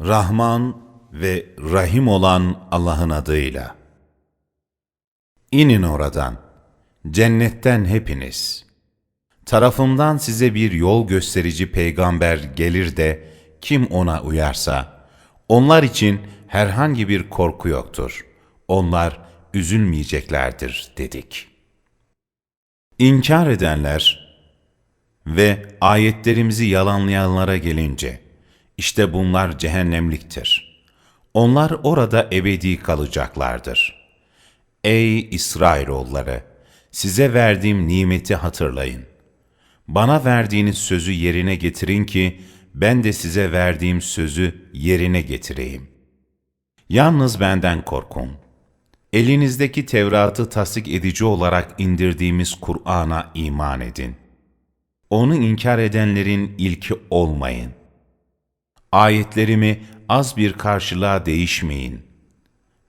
Rahman ve Rahim olan Allah'ın adıyla. İnin oradan, cennetten hepiniz. Tarafımdan size bir yol gösterici peygamber gelir de kim ona uyarsa, onlar için herhangi bir korku yoktur. Onlar üzülmeyeceklerdir dedik. İnkar edenler ve ayetlerimizi yalanlayanlara gelince, işte bunlar cehennemliktir. Onlar orada ebedi kalacaklardır. Ey İsrailoğulları! Size verdiğim nimeti hatırlayın. Bana verdiğiniz sözü yerine getirin ki, ben de size verdiğim sözü yerine getireyim. Yalnız benden korkun. Elinizdeki Tevrat'ı tasdik edici olarak indirdiğimiz Kur'an'a iman edin. Onu inkar edenlerin ilki olmayın. Ayetlerimi az bir karşılığa değişmeyin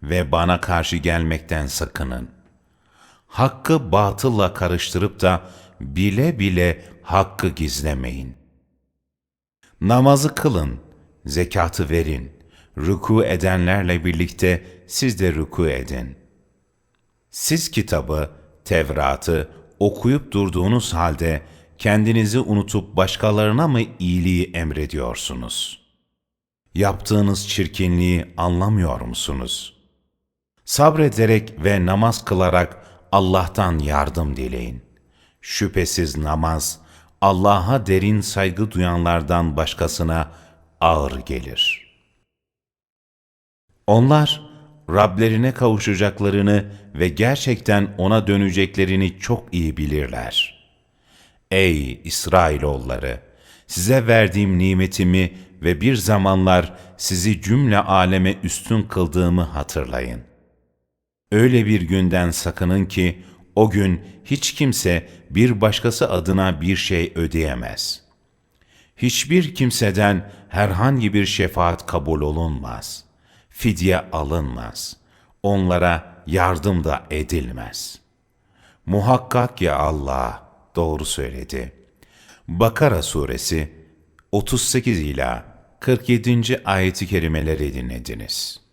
ve bana karşı gelmekten sakının. Hakkı batılla karıştırıp da bile bile hakkı gizlemeyin. Namazı kılın, zekatı verin, rüku edenlerle birlikte siz de rüku edin. Siz kitabı, Tevrat'ı okuyup durduğunuz halde kendinizi unutup başkalarına mı iyiliği emrediyorsunuz? Yaptığınız çirkinliği anlamıyor musunuz? Sabrederek ve namaz kılarak Allah'tan yardım dileyin. Şüphesiz namaz, Allah'a derin saygı duyanlardan başkasına ağır gelir. Onlar, Rablerine kavuşacaklarını ve gerçekten O'na döneceklerini çok iyi bilirler. Ey İsrailoğulları! Size verdiğim nimetimi ve bir zamanlar sizi cümle aleme üstün kıldığımı hatırlayın. Öyle bir günden sakının ki, o gün hiç kimse bir başkası adına bir şey ödeyemez. Hiçbir kimseden herhangi bir şefaat kabul olunmaz. Fidye alınmaz. Onlara yardım da edilmez. Muhakkak ya Allah doğru söyledi. Bakara suresi 38 ila 47. ayeti kerimeleri dinlediniz.